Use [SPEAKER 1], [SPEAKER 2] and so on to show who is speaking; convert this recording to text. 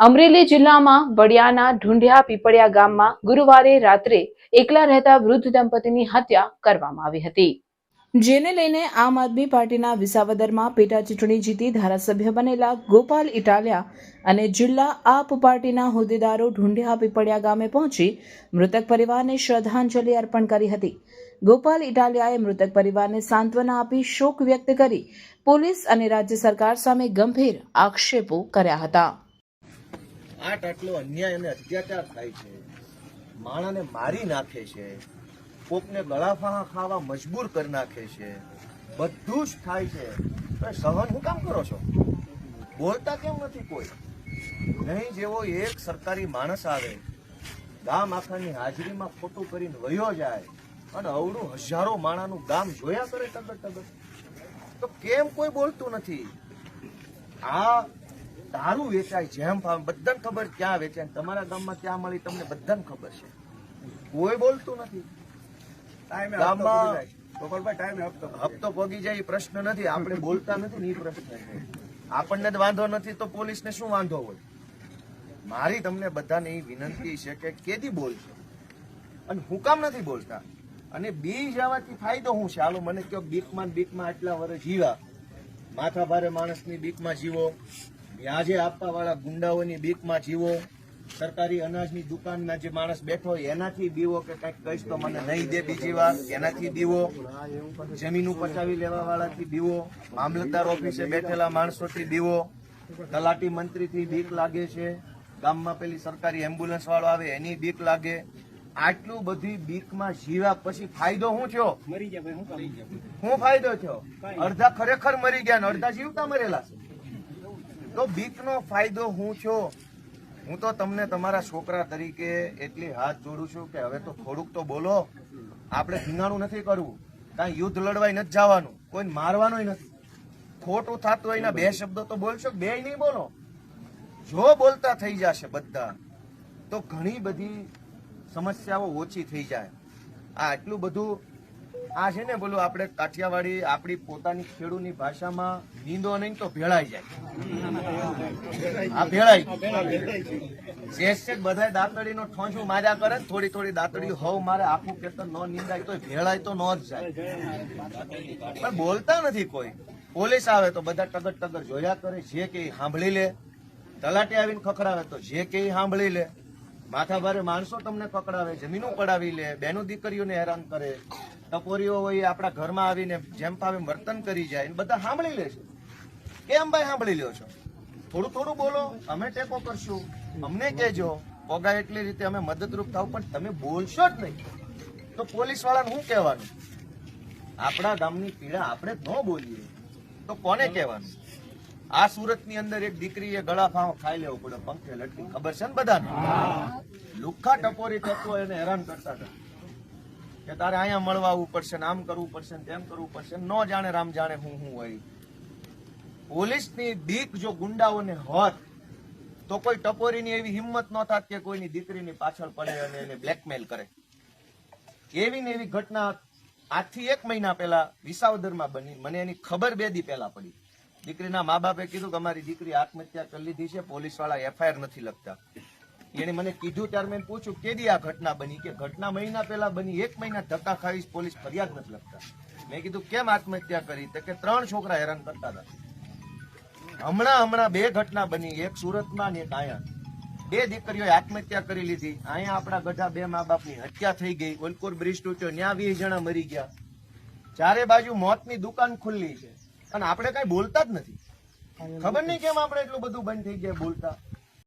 [SPEAKER 1] અમરેલી જિલ્લામાં વડિયાના ઢુંઢિયા પીપળિયા ગામમાં ગુરુવારે રાત્રે એકલા રહેતા વૃદ્ધ દંપતીની હત્યા કરવામાં આવી હતી. જેને લઈને આમ આદમી પાર્ટીના વિસાવદરમાં પેટા ચૂંટણી જીતી ધારાસભ્ય બનેલા ગોપાલ ઇટાલિયા અને જિલ્લા આપ પાર્ટીના હોદ્દેદારો ઢુંઢિયા પીપળિયા ગામે પહોંચી મૃતક પરિવારને શ્રદ્ધાંજલિ અર્પણ કરી હતી. ગોપાલ ઇટાલિયાએ મૃતક પરિવારને સાંત્વના આપી શોક વ્યક્ત કરી પોલીસ અને રાજ્ય સરકાર સામે ગંભીર આક્ષેપો કર્યા હતા.
[SPEAKER 2] આટ આટલો અન્યાય અને અત્યાચાર થાય છે. માણાને મારી નાખે છે. કોકને ગળાફા ખાવા મજબૂર કરી નાખે છે. બધું જ થાય છે. તો સહન હું કામ કરો છો? બોલતા કેમ નથી કોઈ? નહીં જેવો એક સરકારી માણસ આવે, ગામ આખાની હાજરીમાં ખોટું કરીને વયો જાય અને અવડું હજારો માણાનું ગામ જોયા કરે ટગર ટગર. તો કેમ કોઈ બોલતું નથી? આ દારૂ વેચાય જેમ ફાવે. બધાને ખબર ક્યાં વેચાય તમારા ગામમાં ક્યાં મળી તમને બધાને ખબર છે. કોઈ બોલતું નથી. હપ્તો પગી જાય એ પ્રશ્ન નથી. આપણે બોલતા નથી ને એ પ્રશ્ન આપણને જ વાંધો નથી તો પોલીસને શું વાંધો હોય? મારી તમને બધાને એ વિનંતી છે કે કેદી બોલશો? અને હું કામ નથી બોલતા. અને બી જવાથી ફાયદો શું છે? હાલો મને કયો બીકમાં બીકમાં આટલા વર્ષ જીવા માથા ભારે માણસની બીકમાં જીવો. વ્યાજે આપવા વાળા ગુંડાઓની બીકમાં જીવો. સરકારી અનાજની દુકાનમાં જે માણસ બેઠો એનાથી બીવો કે કંઈક કહીશ તો મને નહીં દે બીજી વાર. એનાથી બીવો જમીન પચાવી લેવા વાળાથી બીવો મામલતદાર ઓફિસે બેઠેલા માણસોથી બીવો તલાટી મંત્રીથી બીક લાગે છે. ગામમાં પેલી સરકારી એમ્બ્યુલન્સ વાળો આવે એની બીક લાગે. આટલું બધી બીકમાં જીવ્યા પછી ફાયદો શું થયો? શું ફાયદો થયો? અડધા ખરેખર મરી ગયા અડધા જીવતા મરેલા છે. તો બીકનો ફાયદો હું છો? હું તો તમને તમારા છોકરા તરીકે એટલી હાથ જોડું છું કે હવે તો થોડુંક તો બોલો. આપણે ધીંગાણું નથી કરવું. કાંઈ યુદ્ધ લડવાય નથી જવાનું. કોઈને મારવાનું નથી. ખોટું થતું હોય બે શબ્દો તો બોલશો બે નહીં બોલો. જો બોલતા થઈ જશે બધા, તો ઘણી બધી સમસ્યાઓ ઓછી થઈ જાય. આ આટલું બધું આ છે ને બોલું આપણે કાઠિયાવાડી આપણી પોતાની ખેડૂની ભાષામાં નીંદો નહીં તો ભેળાઈ જાય. આ ભેળાઈ જે છે બધા દાંતડીનો માર્યા કરે, થોડી થોડી દાંતડી હોવ મારે, આખું ખેતર ન નીંદાય તો ભેળાય તો ન જ જાય. પણ બોલતા નથી કોઈ. પોલીસ આવે તો બધા ટગર ટગર જોયા કરે, જે કે સાંભળી લે. તલાટી આવીને ખખડાવે તો જે કે સાંભળી લે. માથા ભારે માણસો તમને પકડાવે જમીનો પડાવી લે, બેનો દીકરીઓને હેરાન કરે. ટપોરીઓ હોય આપણા ઘરમાં આવીને જેમ ફાવે વર્તન કરી જાય બધા સાંભળી લે છે. કેમ ભાઈ સાંભળી લ્યો છો? થોડું થોડું બોલો, અમે ટેકો કરશું. અમને કહેજો પોગા એટલી રીતે અમે મદદરૂપ થાવ, પણ તમે બોલશો જ નહીં. તો પોલીસ વાળાને શું કહેવાનું? આપણા ગામની પીડા આપણે ન બોલીએ. તો કોને કહેવાનું? આ સુરતની અંદર એક દીકરીએ ગળા ફાંવ ખાઈ લેવો પડે, પંખે લટકી. ખબર છે ને બધાને? લુખ્ખા ટપોરી થતો એને હેરાન કરતા હતા. કે તારે અહીંયા મળવા આવવું પડશે આમ કરવું પડશે ને તેમ કરવું પડશે ન જાણે રામ જાણે હું હું હોય. પોલીસની દીક જો ગુંડાઓને હોત, તો કોઈ ટપોરીની એવી હિંમત ન થાત કે કોઈની દીકરીની પાછળ પડે અને એને બ્લેકમેલ કરે. એવી ને એવી ઘટના આજથી એક મહિના પહેલા વિસાવદરમાં બની. મને એની ખબર બે દી પહેલા પડી. દીકરીના મા બાપે કીધું કે અમારી દીકરી આત્મહત્યા કરી લીધી છે પોલીસવાળા એફઆઈઆર નથી લખતા. એને મને કીધું ત્યારે મેં પૂછ્યું, કેદી આ ઘટના બની? કે ઘટના મહિના પહેલા બની, એક મહિના ધક્કા ખાવી પોલીસ ફરિયાદ નથી લખતા. મેં કીધું, કેમ આત્મહત્યા કરી? તો કે ત્રણ છોકરા હેરાન કરતા હતા. હમણાં હમણાં બે ઘટના બની, એક સુરતમાં ને એક અહીંયા બે દીકરીઓએ આત્મહત્યા કરી લીધી. અહીંયા આપણા બધા બે મા બાપની હત્યા થઈ ગઈ. ઓલકોર બ્રિજ તૂટ્યો, ત્યાં વીસ જણા મરી ગયા. ચારે બાજુ મોતની દુકાન ખુલ્લી છે. અને આપણે કઈ બોલતા જ નથી. ખબર નહીં કેમ આપણે એટલું બધું બંધ થઈ ગયા બોલતા?